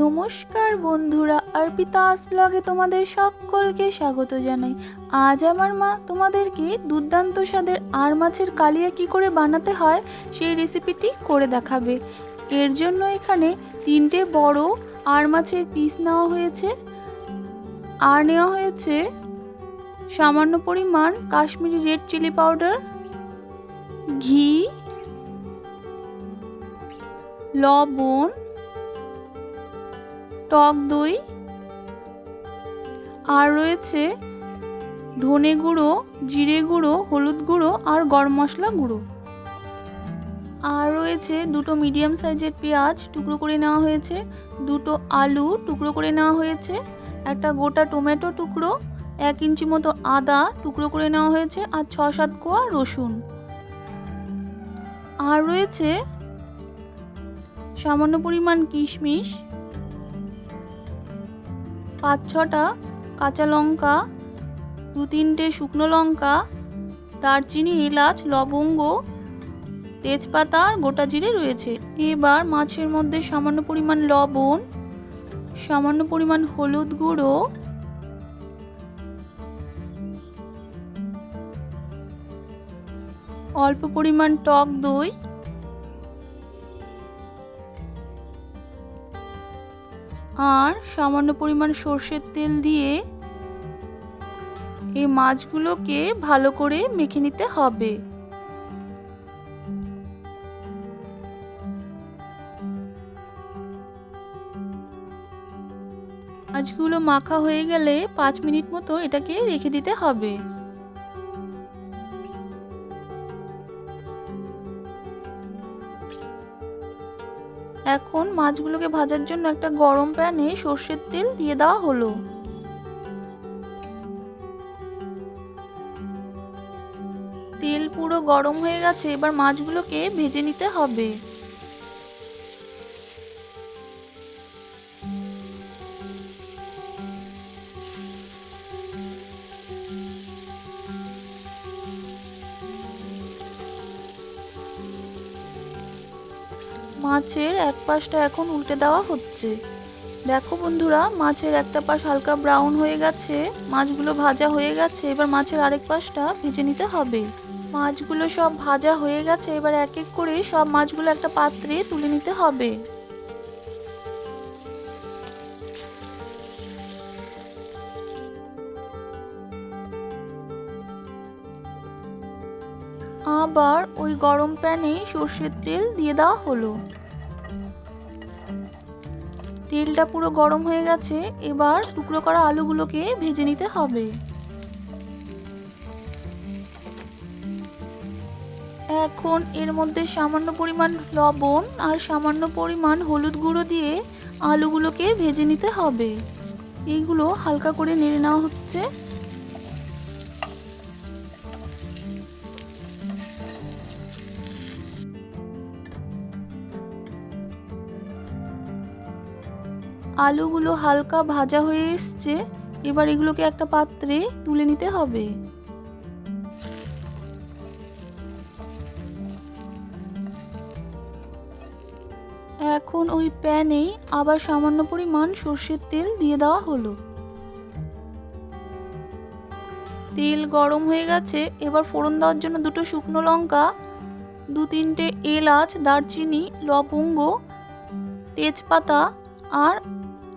নমস্কার বন্ধুরা অর্পিতাস ব্লগে তোমাদের সকলকে স্বাগত জানাই। আজ আমার মা তোমাদেরকে দুর্দান্ত স্বাদের আর মাছের কালিয়া কি করে বানাতে হয় সেই রেসিপিটি করে দেখাবে। এর জন্য এখানে তিনটে বড় আর মাছের পিস নেওয়া হয়েছে। আর নেওয়া হয়েছে সামান্য পরিমাণ কাশ্মীরি রেড চিলি পাউডার ঘি, লবণ টক দই। আর রয়েছে ধনে গুঁড়ো, জিরে গুঁড়ো, হলুদ গুঁড়ো আর গরম মশলা গুঁড়ো। আর রয়েছে দুটো মিডিয়াম সাইজের পেঁয়াজ টুকরো করে নেওয়া হয়েছে, দুটো আলু টুকরো করে নেওয়া হয়েছে, একটা গোটা টমেটো টুকরো, এক ইঞ্চি মতো আদা টুকরো করে নেওয়া হয়েছে আর ছ সাত কোয়া রসুন। আর রয়েছে সামান্য পরিমাণ কিশমিশ পাঁচ ছটা কাঁচা লঙ্কা, দু তিনটে শুকনো লঙ্কা, দারচিনি, এলাচ, লবঙ্গ, তেজপাতা আর গোটা জিরে রয়েছে। এবার মাছের মধ্যে সামান্য পরিমাণ লবণ, সামান্য পরিমাণ হলুদ গুঁড়ো, অল্প পরিমাণ টক দই আর সামান্য পরিমাণ সর্ষের তেল দিয়ে এই মাছগুলোকে ভালো করে মেখে নিতে হবে। মাছগুলো মাখা হয়ে গেলে পাঁচ মিনিট মতো এটাকে রেখে দিতে হবে। মাছগুলোকে ভাজার জন্য একটা গরম প্যানে সর্ষের তেল দিয়ে দেওয়া হলো। তেল পুরো গরম হয়ে গেছে, এবার মাছগুলোকে ভেজে নিতে হবে। মাছের এক পাশটা এখন উল্টে দেওয়া হচ্ছে। দেখো বন্ধুরা, মাছের একটা পাশ হালকা ব্রাউন হয়ে গেছে, মাছগুলো ভাজা হয়ে গেছে, এবার মাছের আরেক পাশটা ভেজে নিতে হবে। মাছগুলো সব ভাজা হয়ে গেছে, এবার এক এক করে সব মাছগুলো একটা পাত্রে তুলে নিতে হবে। আবার ওই গরম প্যানে সর্ষের তেল দিয়ে দেওয়া হলো। তেলটা পুরো গরম হয়ে গেছে, এবার টুকরো করা আলুগুলোকে ভেজে নিতে হবে। এখন এর মধ্যে সামান্য পরিমাণ লবণ আর সামান্য পরিমাণ হলুদ গুঁড়ো দিয়ে আলুগুলোকে ভেজে নিতে হবে। এইগুলো হালকা করে নেড়ে নেওয়া হচ্ছে। আলুগুলো হালকা ভাজা হয়ে এসছে, এবার এগুলোকে একটা পাত্রে তুলে নিতে হবে। এখন ওই প্যানে আবার সামান্য পরিমাণ সর্ষের তেল দিয়ে দেওয়া হলো। তেল গরম হয়ে গেছে, এবার ফোড়ন দেওয়ার জন্য দুটো শুকনো লঙ্কা, দু তিনটে এলাচ, দারচিনি, লবঙ্গ, তেজপাতা আর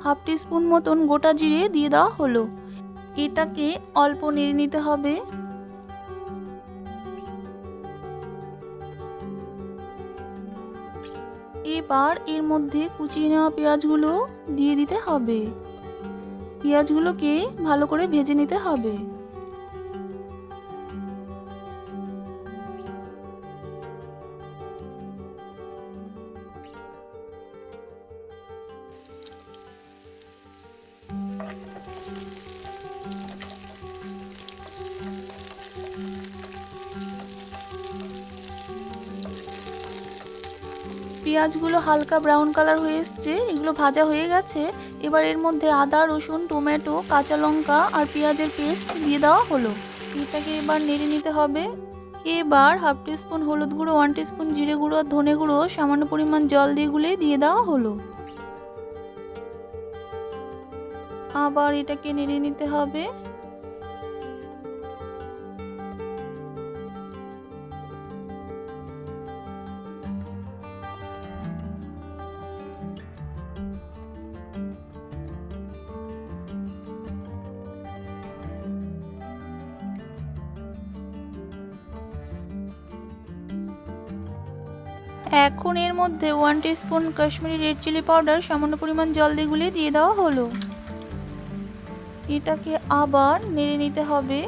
হাফ টিস্পুন মতন গোটা জিরে দিয়ে দেওয়া হলো। এটাকে অল্প নেড়ে নিতে হবে। এবার এর মধ্যে কুচিয়ে নেওয়া পেঁয়াজগুলো দিয়ে দিতে হবে। পেঁয়াজগুলোকে ভালো করে ভেজে নিতে হবে। পেঁয়াজগুলো হালকা ব্রাউন কালার হয়ে এসছে, এগুলো ভাজা হয়ে গেছে। এবার এর মধ্যে আদা, রসুন, টমেটো, কাঁচা লঙ্কা আর পেঁয়াজের পেস্ট দিয়ে দেওয়া হলো। এটাকে এবার নেড়ে নিতে হবে। এবার হাফ টিস্পুন হলুদ গুঁড়ো ওয়ান টি স্পুন জিরে গুঁড়ো আর ধনে গুঁড়ো, সামান্য পরিমাণ জল দিয়ে গুলে দিয়ে দেওয়া হলো। আবার এটাকে নেড়ে নিতে হবে। এখন এর মধ্যে one spoon Kashmiri red chilli powder সামান্য পরিমাণ জল দিয়ে গুলিয়ে দিয়ে দেওয়া হলো। এটাকে আবার নেড়ে নিতে হবে।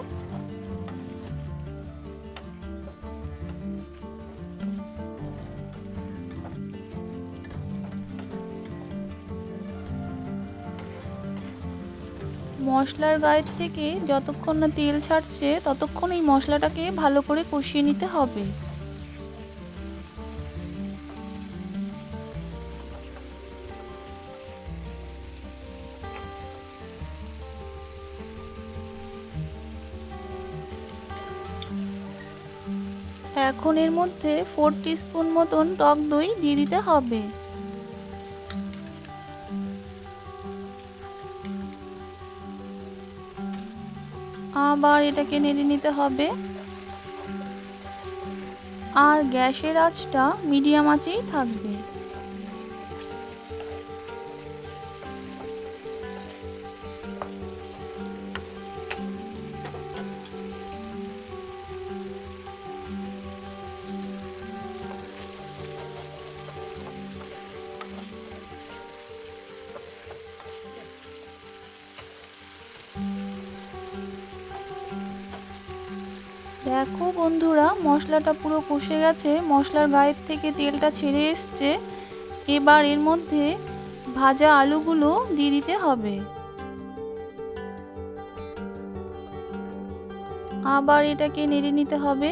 মশলার গায়ের থেকে যতক্ষণ না তেল ছাড়ছে, ততক্ষণ এই মশলাটাকে ভালো করে কষিয়ে নিতে হবে। এখন এর মধ্যে ফোর স্পুন মতন টক দই দিয়ে দিতে হবে। আবার এটাকে নেড়ে নিতে হবে। আর গ্যাসের আঁচটা মিডিয়াম আঁচেই থাকবে। দেখো বন্ধুরা, মশলাটা পুরো কষে গেছে। মশলার গায়ের থেকে তেলটা ছেড়ে এসছে। এবার এর মধ্যে ভাজা আলুগুলো দিয়ে দিতে হবে। আবার এটাকে নেড়ে নিতে হবে।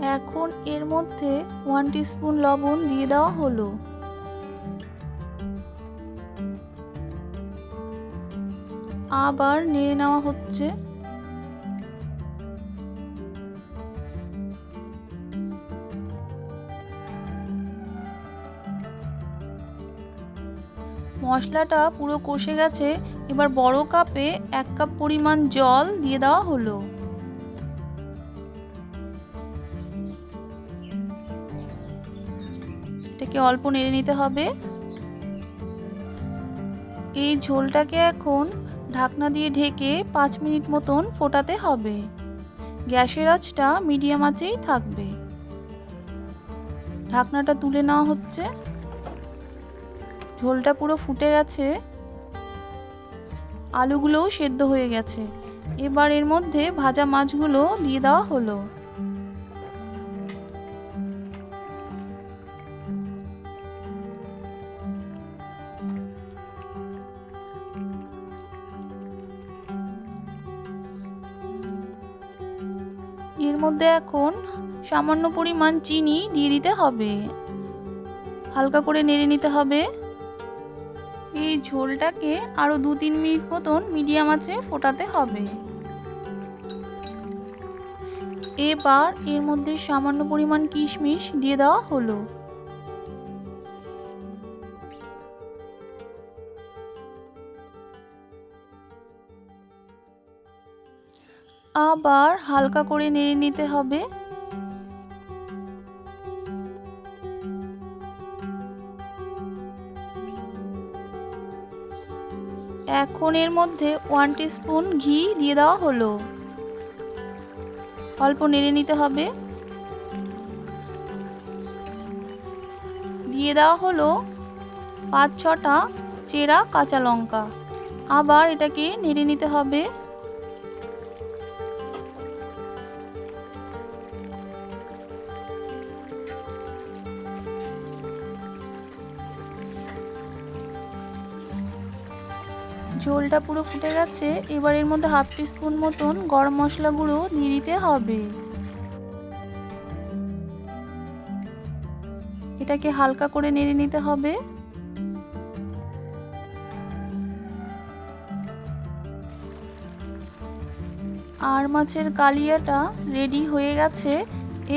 এখন এর মধ্যে ওয়ান স্পুন লবণ দিয়ে দেওয়া হলো। আবার নেড়ে নেওয়া হচ্ছে। মশলাটা পুরো কষে গেছে, এবার বড় কাপে এক কাপ পরিমাণ জল দিয়ে দেওয়া হলো। এটাকে অল্প নেড়ে নিতে হবে। এই ঝোলটাকে এখন ঢাকনা দিয়ে ঢেকে পাঁচ মিনিট মতন ফোটাতে হবে। গ্যাসের আঁচটা মিডিয়াম আঁচেই থাকবে। ঢাকনাটা তুলে নেওয়া হচ্ছে। ঝোলটা পুরো ফুটে গেছে। আলুগুলোও সেদ্ধ হয়ে গেছে। এবার এর মধ্যে ভাজা মাছগুলো দিয়ে দেওয়া হলো। এর মধ্যে এখন সামান্য পরিমাণ চিনি দিয়ে দিতে হবে। হালকা করে নেড়ে নিতে হবে। এই ঝোলটাকে আরও দু তিন মিনিট মতন মিডিয়াম আঁচে ফোটাতে হবে। এবার এর মধ্যে সামান্য পরিমাণ কিশমিশ দিয়ে দেওয়া হলো। আবার হালকা করে নেড়ে নিতে হবে। এখন এর মধ্যে ওয়ান স্পুন ঘি দিয়ে দেওয়া হলো। অল্প নেড়ে নিতে হবে। দিয়ে দেওয়া হলো পাঁচ ছটা চেরা কাঁচা লঙ্কা। আবার এটাকে নেড়ে নিতে হবে। ঝোলটা পুরো ফুটে গেছে, এবার এর মধ্যে হাফ স্পুন মতন গরম মশলা গুঁড়ো দিয়ে দিতে হবে। এটাকে হালকা করে নেড়ে নিতে হবে। আর মাছের কালিয়াটা রেডি হয়ে গেছে,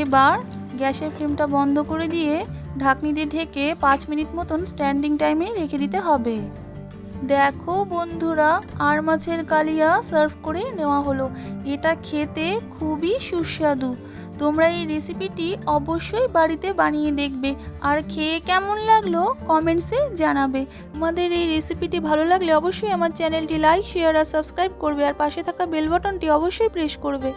এবার গ্যাসের ফ্লেমটা বন্ধ করে দিয়ে ঢাকনি দিয়ে ঢেকে পাঁচ মিনিট মতন স্ট্যান্ডিং টাইমে রেখে দিতে হবে। দেখো বন্ধুরা, আর মাছের কালিয়া সার্ভ করে নেওয়া হলো। এটা খেতে খুবই সুস্বাদু। তোমরা এই রেসিপিটি অবশ্যই বাড়িতে বানিয়ে দেখবে। আর খেয়ে কেমন লাগল কমেন্টসে জানাবে। তোমাদের এই রেসিপিটি ভালো লাগলে অবশ্যই আমার চ্যানেলটি লাইক শেয়ার আর সাবস্ক্রাইব করবে। আর পাশে থাকা বেল বাটনটি অবশ্যই প্রেস করবে।